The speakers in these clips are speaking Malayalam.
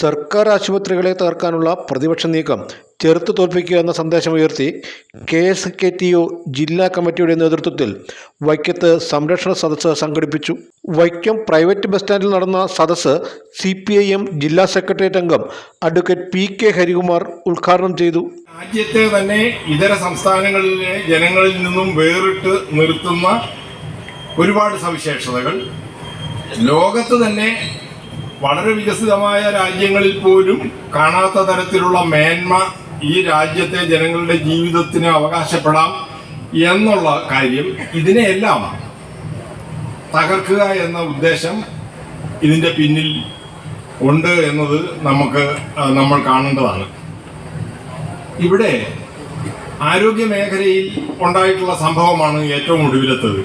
സർക്കാർ ആശുപത്രികളെ തകർക്കാനുള്ള പ്രതിപക്ഷ നീക്കം ചെറുത്തു തോൽപ്പിക്കുക എന്ന സന്ദേശമുയർത്തി K S K T O ജില്ലാ കമ്മിറ്റിയുടെ നേതൃത്വത്തിൽ വൈക്കത്ത് സംരക്ഷണ സദസ്സ് സംഘടിപ്പിച്ചു. വൈക്കം പ്രൈവറ്റ് ബസ് സ്റ്റാൻഡിൽ നടന്ന സദസ്സ് സി പി ഐ എം ജില്ലാ സെക്രട്ടേറിയറ്റ് അംഗം അഡ്വക്കേറ്റ് പി കെ ഹരികുമാർ ഉദ്ഘാടനം ചെയ്തു. രാജ്യത്തെ തന്നെ ഇതര സംസ്ഥാനങ്ങളിലെ ജനങ്ങളിൽ നിന്നും വേറിട്ട് നിർത്തുന്ന ഒരുപാട് സവിശേഷതകൾ. ലോകത്ത് തന്നെ വളരെ വികസിതമായ രാജ്യങ്ങളിൽ പോലും കാണാത്ത തരത്തിലുള്ള മേന്മ ഈ രാജ്യത്തെ ജനങ്ങളുടെ ജീവിതത്തിന് അവകാശപ്പെടാം എന്നുള്ള കാര്യം ഇതിനെയെല്ലാം തകർക്കുക എന്ന ഉദ്ദേശം ഇതിന്റെ പിന്നിൽ ഉണ്ട് എന്നത് നമുക്ക് നമ്മൾ കാണേണ്ടതാണ്. ഇവിടെ ആരോഗ്യ മേഖലയിൽ ഉണ്ടായിട്ടുള്ള സംഭവമാണ് ഏറ്റവും ഒടുവിലത്തത്.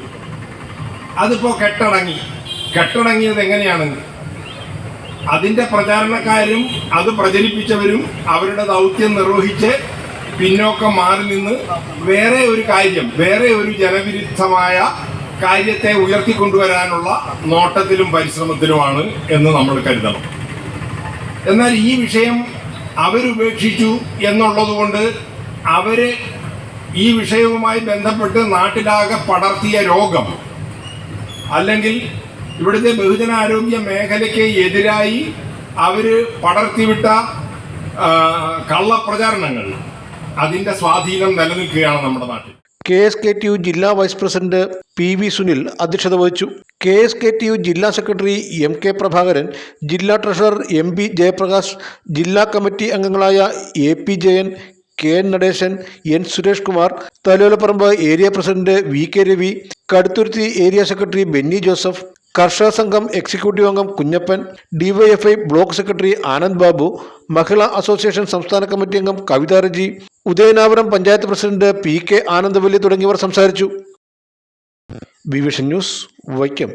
അതിപ്പോ കെട്ടടങ്ങി. കെട്ടടങ്ങിയത് എങ്ങനെയാണ്? അതിന്റെ പ്രചാരണക്കാരും അത് പ്രചരിപ്പിച്ചവരും അവരുടെ ദൗത്യം നിർവഹിച്ച് പിന്നോക്കം മാറി നിന്ന് വേറെ ഒരു കാര്യം വേറെ ഒരു ജനവിരുദ്ധമായ കാര്യത്തെ ഉയർത്തിക്കൊണ്ടുവരാനുള്ള നോട്ടത്തിലും പരിശ്രമത്തിലുമാണ് എന്ന് നമ്മൾ കരുതണം. എന്നാൽ ഈ വിഷയം അവരുപേക്ഷിച്ചു എന്നുള്ളത് കൊണ്ട് അവർ ഈ വിഷയവുമായി ബന്ധപ്പെട്ട് നാട്ടിലാകെ പടർത്തിയ രോഗം അല്ലെങ്കിൽ ഇവിടുത്തെ ബഹുജനാരോഗ്യ മേഖലയ്ക്ക് എതിരായി അവർ പടർത്തിവിട്ട കള്ളപ്രചാരണങ്ങൾ അതിന്റെ സ്വാധീനം നിലനിൽക്കുകയാണ് നമ്മുടെ നാട്ടിൽ. K S K T U ജില്ലാ vice president P V Sunil അധ്യക്ഷത വഹിച്ചു. K S K T U ജില്ലാ സെക്രട്ടറി എം കെ പ്രഭാകരൻ ജില്ലാ ട്രഷറർ എം പി ജയപ്രകാശ് ജില്ലാ കമ്മിറ്റി അംഗങ്ങളായ A P Jayan K N Natesan N Suresh Kumar Thalayolaparambu area president V K Ravi Kaduthuruthy area secretary Benny Joseph Karshaka Sangham executive അംഗം Kunjappan DYFI block secretary Anand Babu Mahila association സംസ്ഥാന കമ്മിറ്റി അംഗം Kavitha Reji Udayanapuram panchayat president P K Anandavalli തുടങ്ങിയവർ സംസാരിച്ചു. Vivision news Vaikom.